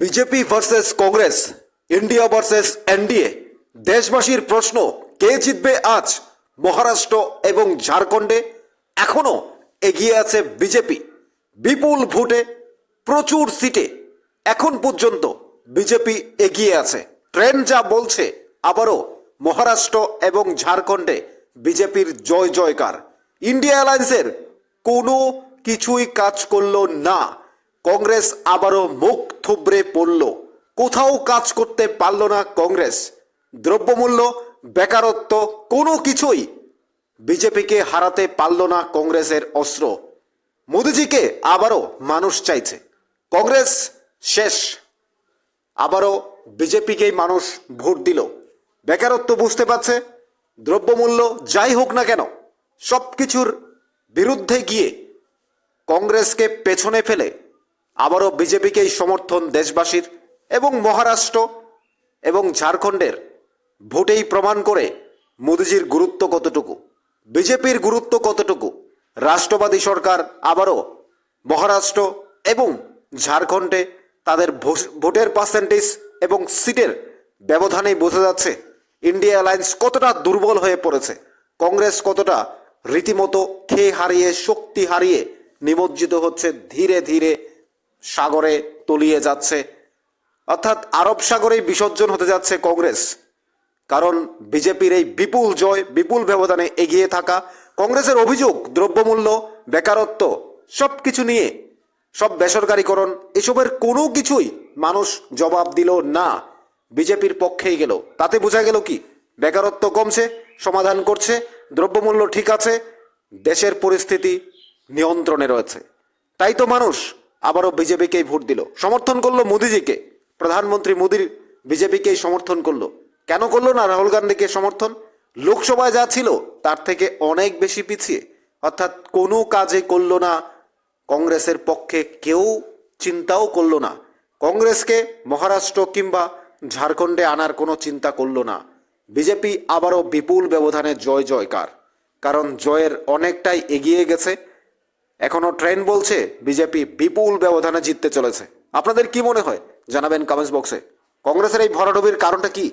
BJP versus Congress, India versus NDA. দেশবাসীর প্রশ্ন, কে জিতবে আজ মহারাষ্ট্র এবং ঝাড়খণ্ডে? এখনও এগিয়ে আছে বিজেপি। বিপুল ভোটে প্রচুর সিটে। এখন পর্যন্ত বিজেপি এগিয়ে আছে। ট্রেন যা বলছে, আবারও মহারাষ্ট্র এবং ঝাড়খণ্ডে বিজেপির জয় জয়কার। ইন্ডিয়া অ্যালায়েন্সের কোনো কিছুই কাজ করল না। কংগ্রেস আবারও মুখ থুবড়ে পড়ল। কোথাও কাজ করতে পারল না কংগ্রেস। দ্রব্যমূল্য, বেকারত্ব, কোনো কিছুই বিজেপিকে হারাতে পারল না কংগ্রেসের অস্ত্র। মোদিজিকে আবারও মানুষ চাইছে। কংগ্রেস শেষ। আবারও বিজেপিকেই মানুষ ভোট দিল। বেকারত্ব বুঝতে পারছে। দ্রব্যমূল্য যাই হোক না কেন সব কিছুর বিরুদ্ধে গিয়ে কংগ্রেসকে পেছনে ফেলে আবারও বিজেপিকেই সমর্থন দেশবাসীর এবং মহারাষ্ট্র এবং ঝাড়খণ্ডের ভোটেই প্রমাণ করে মোদিজির গুরুত্ব কতটুকু, বিজেপির গুরুত্ব কতটুকু, রাষ্ট্রবাদী সরকার আবারও মহারাষ্ট্র এবং ঝাড়খণ্ডে তাদের ভোটের পার্সেন্টেজ এবং সিটের ব্যবধানেই বোঝা যাচ্ছে ইন্ডিয়া অ্যালায়েন্স কতটা দুর্বল হয়ে পড়েছে, কংগ্রেস কতটা রীতিমতো খেয়ে হারিয়ে, শক্তি হারিয়ে নিমজ্জিত হচ্ছে ধীরে ধীরে সাগরে তলিয়ে যাচ্ছে। অর্থাৎ আরব সাগরেই বিসর্জন হতে যাচ্ছে কংগ্রেস। কারণ বিজেপির এই বিপুল জয়, বিপুল ব্যবধানে এগিয়ে থাকা কংগ্রেসের অভিযোগ, দ্রব্যমূল্য, বেকারত্ব সব কিছু নিয়ে, সব বেসরকারীকরণ, এসবের কোনো কিছুই মানুষ জবাব দিল না। বিজেপির পক্ষেই গেল। তাতে বোঝা গেল কি? বেকারত্ব কমছে, সমাধান করছে, দ্রব্যমূল্য ঠিক আছে, দেশের পরিস্থিতি নিয়ন্ত্রণে রয়েছে। তাই তো মানুষ আবারও বিজেপিকেই ভোট দিল। সমর্থন করল মোদিজিকে। প্রধানমন্ত্রী মোদির বিজেপিকেই সমর্থন করল। কেন করল না রাহুল গান্ধীকে সমর্থন? লোকসভায় যা ছিল, তার থেকে অনেক বেশি পিছিয়ে। অর্থাৎ কোনো কাজে করল না। কংগ্রেসের পক্ষে কেউ চিন্তাও করল না। কংগ্রেসকে মহারাষ্ট্র কিংবা ঝাড়খণ্ডে আনার কোনো চিন্তা করল না। বিজেপি আবারও বিপুল ব্যবধানে জয় জয়কার কারণ জয়ের অনেকটাই এগিয়ে গেছে। এখনও ট্রেন বলছে বিজেপি বিপুল ব্যবধানে জিততে চলেছে। আপনাদের কি মনে হয়? জানাবেন কমেন্টস বক্সে কংগ্রেসের এই ভরাডুবির কারণটা কি?